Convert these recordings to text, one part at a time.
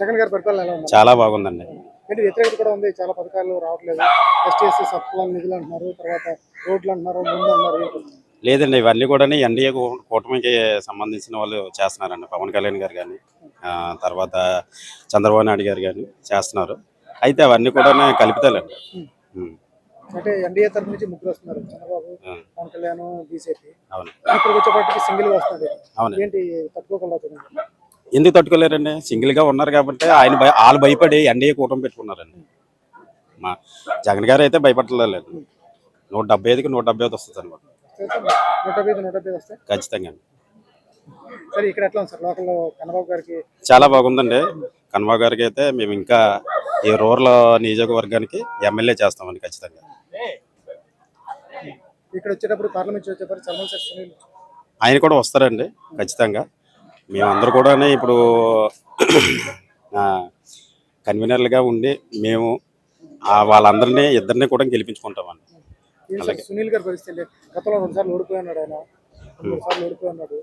జగన్ గారి పరిపాలన ఎలా ఉంది? చాలా బాగుందండి. ఏంటి వ్యతిరేకత కూడా ఉంది? చాలా పథకాలు రావట్లేదు. ఎస్టీ ఎస్సీ సప్లాన్ నిధులు అంటున్నారు తర్వాత రోడ్లు అంటున్నారు ముందు అన్నారు ఏంటి? లేదండి ఇవన్నీ కూడా ఎన్డీఏ కూటమికి సంబంధించిన వాళ్ళు చేస్తున్నారండి. పవన్ కళ్యాణ్ గారు కానీ తర్వాత చంద్రబాబు నాయుడు గారు కానీ చేస్తున్నారు. అయితే అవన్నీ కూడా కలుపుతాలండి. అంటే ఎన్డీఏ తరఫు నుంచి ముగ్గురు వస్తున్నారు. చంద్రబాబు పవన్ కళ్యాణ్ బీజేపీ. అవును. ఇప్పుడు వచ్చేపటికి సింగిల్ వస్తుంది అవును ఏంటి తట్టుకోకుండా ఎందుకు తట్టుకోలేరండి? సింగిల్గా ఉన్నారు కాబట్టి ఆయన భయ వాళ్ళు భయపడి ఎన్డీఏ కూటమి పెట్టుకున్నారండి. మా జగన్ గారు అయితే భయపడలేదు నూట డెబ్బై ఐదుకి నూట డెబ్బై ఐదు వస్తుంది అనమాట ఖచ్చితంగా చాలా బాగుందండి. కన్వా గారికి అయితే మేము ఇంకా ఈ రూరల్ నియోజకవర్గానికి ఎమ్మెల్యే చేస్తామండి ఖచ్చితంగా. ఇక్కడ వచ్చేటప్పుడు పార్లమెంట్ ఆయన కూడా వస్తారండి ఖచ్చితంగా. మేమందరూ కూడా ఇప్పుడు కన్వీనర్లుగా ఉండి మేము వాళ్ళందరినీ ఇద్దరిని కూడా గెలిపించుకుంటామండి. సునీల్ గారి పరిస్థితి? గతంలో రెండు సార్లు ఓడిపోయి ఉన్నాడు ఆయన. మూడు సార్లు ఓడిపోయి ఉన్నాడు.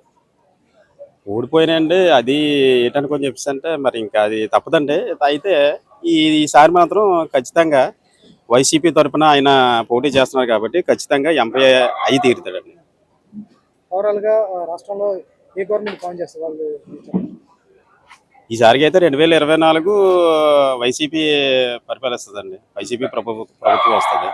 ఓడిపోయినండి అది ఏంటని కొంచెం చెప్పేసి అంటే మరి ఇంకా అది తప్పదండి. అయితే ఈ ఈసారి మాత్రం ఖచ్చితంగా వైసీపీ తరపున ఆయన పోటీ చేస్తున్నారు కాబట్టి ఖచ్చితంగా ఎంపీ అయి తీరుతాడండి. ఓవరాల్గా ఆ, రాష్ట్రంలో ఏ గవర్నమెంట్ ఫామ్ చేస్తారు వాళ్ళు? ఈసారికి అయితే రెండు వేల ఇరవై నాలుగు వైసీపీ పరిపాలిస్తుందండి. వైసీపీ ప్రభు ప్రభుత్వం వస్తుంది.